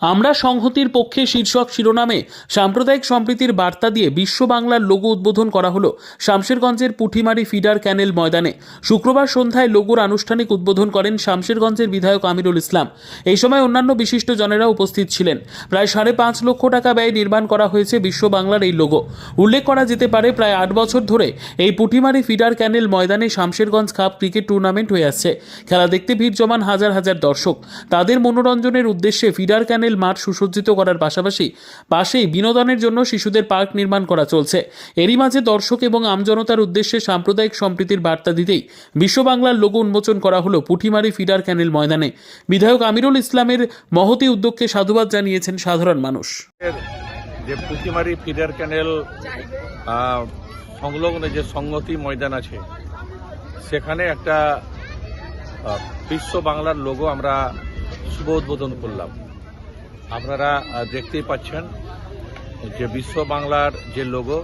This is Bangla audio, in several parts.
আমরা সংহতির পক্ষে শীর্ষক শিরোনামে সাম্প্রদায়িক সম্প্রীতির বার্তা দিয়ে বিশ্ব বাংলার লোগো উদ্বোধন করা হলো শামশেরগঞ্জের পুঠিমারি ফিডার ক্যানেল ময়দানে। শুক্রবার সন্ধ্যায় লোগোর আনুষ্ঠানিক উদ্বোধন করেন শামশেরগঞ্জের বিধায়ক আমিরুল ইসলাম। এই সময় অন্যান্য বিশিষ্ট জনেরা উপস্থিত ছিলেন। প্রায় সাড়ে পাঁচ লক্ষ টাকা ব্যয় নির্মাণ করা হয়েছে বিশ্ব বাংলার এই লোগো। উল্লেখ করা যেতে পারে, প্রায় আট বছর ধরে এই পুঠিমারি ফিডার ক্যানেল ময়দানে শামশেরগঞ্জ কাপ ক্রিকেট টুর্নামেন্ট হয়ে আসছে। খেলা দেখতে ভিড় জমান হাজার হাজার দর্শক। তাদের মনোরঞ্জনের উদ্দেশ্যে ফিডার ক্যানেল মাঠ সুসজ্জিত করার পাশাপাশি পাশেই বিনোদনের জন্য শিশুদের পার্ক নির্মাণ করা চলছে। এরই মাঝে দর্শক এবং আমজনতার উদ্দেশ্যে সাম্প্রদায়িক সম্প্রীতির বার্তা দিতেই বিশ্ব বাংলার লোগো উন্মোচন করা হলো পুঠিমারি ফিডার ক্যানেল ময়দানে। বিধায়ক আমিরুল ইসলামের মহতি উদ্যোগকে সাধুবাদ জানিয়েছেন সাধারণ মানুষ। যে পুঁটিমারি ফিডার ক্যানেল সংলগ্ন যে সংগতি ময়দান আছে, সেখানে একটা বিশ্ব বাংলার লোগো আমরা শুভ উদ্বোধন করলাম। আপনারা দেখতেই পাচ্ছেন যে বিশ্ব বাংলার যে লোগো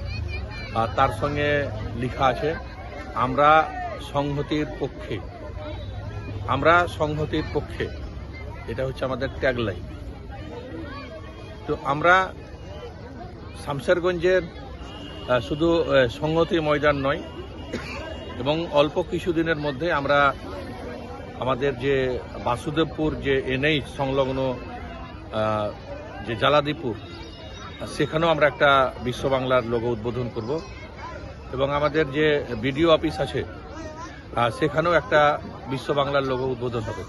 তার সঙ্গে লেখা আছে আমরা সংহতির পক্ষে। আমরা সংহতির পক্ষে। এটা হচ্ছে আমাদের ট্যাগলাইন তো আমরা শামশেরগঞ্জের আহ, শুধু সংহতি ময়দান নয় এবং অল্প কিছুদিনের মধ্যে আমরা আমাদের যে বাসুদেবপুর যে এনএইচ সংলগ্ন যে জালাদিপুর সেখানেও আমরা একটা বিশ্ব বাংলার লোগো উদ্বোধন করব। এবং আমাদের যে বিডিও অফিস আছে সেখানেও একটা বিশ্ব বাংলার লোগো উদ্বোধন হবে।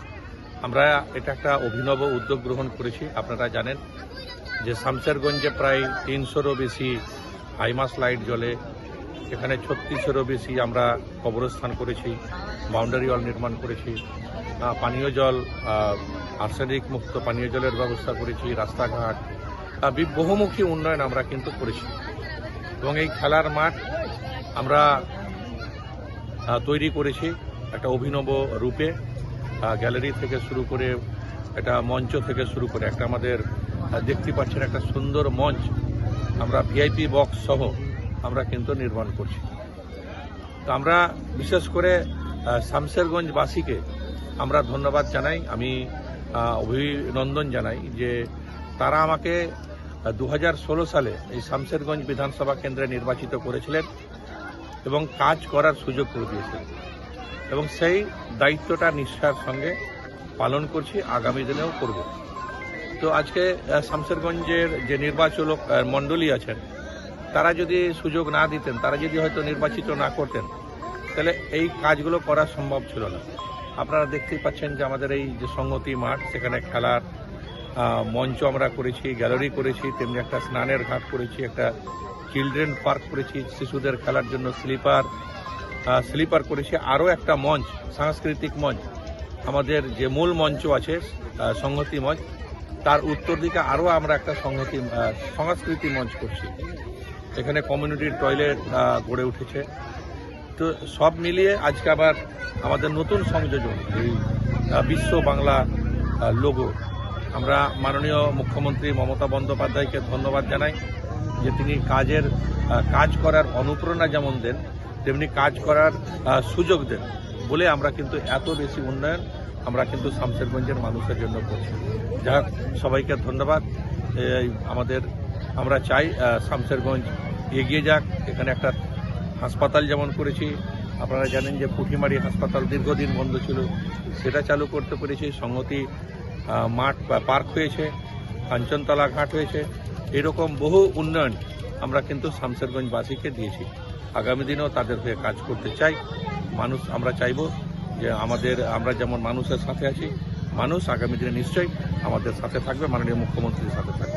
আমরা এটা একটা অভিনব উদ্যোগ গ্রহণ করেছি, আপনারা জানেন যে শামশেরগঞ্জে প্রায় তিনশোরও বেশি হাইমাস লাইট জ্বলে এখানে ছত্রিশেরও বেশি আমরা কবরস্থান করেছি, বাউন্ডারি ওয়াল নির্মাণ করেছি পানীয় জল আর্সেনিক মুক্ত পানীয় জলের ব্যবস্থা করেছি রাস্তাঘাট বহুমুখী উন্নয়ন আমরা কিন্তু করেছি। এবং এই খেলার মাঠ আমরা তৈরি করেছি একটা অভিনব রূপে। গ্যালারি থেকে শুরু করে একটা মঞ্চ থেকে শুরু করে একটা আমাদের দেখতে পাচ্ছেন একটা সুন্দর মঞ্চ আমরা ভিআইপি বক্স সহ আমরা কিন্তু নির্মাণ করছি। তো আমরা বিশেষ করে আহ, শামশেরগঞ্জবাসীকে আমরা ধন্যবাদ জানাই। আমি অভিনন্দন জানাই যে তারা আমাকে দু হাজার ষোলো সালে এই শামশেরগঞ্জ বিধানসভা কেন্দ্রে নির্বাচিত করেছিলেন এবং কাজ করার সুযোগ করে দিয়েছিলেন এবং সেই দায়িত্বটা নিষ্ঠার সঙ্গে পালন করছি, আগামী দিনেও করব। তো আজকে শামশেরগঞ্জের যে নির্বাচক মণ্ডলী আছেন, তারা যদি সুযোগ না দিতেন, তারা যদি হয়তো নির্বাচিত না করতেন, তাহলে এই কাজগুলো করা সম্ভব ছিল না। আপনারা দেখতেই পাচ্ছেন যে আমাদের এই যে সংগতি মাঠ, সেখানে খেলার মঞ্চ আমরা করেছি, গ্যালারি করেছি, তেমনি একটা স্নানের ঘাট করেছি, একটা চিলড্রেন পার্ক করেছি, শিশুদের খেলার জন্য স্লিপার স্লিপার করেছি, আরও একটা মঞ্চ, সাংস্কৃতিক মঞ্চ। আমাদের যে মূল মঞ্চ আছে সংহতি মঞ্চ, তার উত্তর দিকে আরও আমরা একটা সংহতি সংস্কৃতি মঞ্চ করছি। এখানে কমিউনিটির টয়লেট গড়ে উঠেছে। তো সব মিলিয়ে আজকে আবার আমাদের নতুন সংযোজন এই বিশ্ব বাংলা লোগো আমরা মাননীয় মুখ্যমন্ত্রী মমতা বন্দ্যোপাধ্যায়কে ধন্যবাদ জানাই যে তিনি কাজের কাজ করার অনুপ্রেরণা যেমন দেন তেমনি কাজ করার সুযোগ দেন বলে আমরা কিন্তু এত বেশি উন্নয়ন আমরা কিন্তু শামশেরগঞ্জের মানুষের জন্য করছি। হোক, সবাইকে ধন্যবাদ। আমাদের আমরা চাই শামশেরগঞ্জ এগিয়ে যাক। এখানে একটা হাসপাতাল যেমন করেছি, আপনারা জানেন যে পুঁটিমারি হাসপাতাল দীর্ঘদিন বন্ধ ছিল, সেটা চালু করতে পেরেছি, সংহতি মাঠ বা পার্ক হয়েছে, কাঞ্চনতলা ঘাট হয়েছে, এরকম বহু উন্নয়ন আমরা কিন্তু শামশেরগঞ্জবাসীকে দিয়েছি। আগামী দিনেও তাদের হয়ে কাজ করতে চাই। মানুষ, আমরা চাইব যে আমাদের, আমরা যেমন মানুষের সাথে আছি, মানুষ আগামী দিনে নিশ্চয়ই আমাদের সাথে থাকবে, মাননীয় মুখ্যমন্ত্রীর সাথে থাকবে।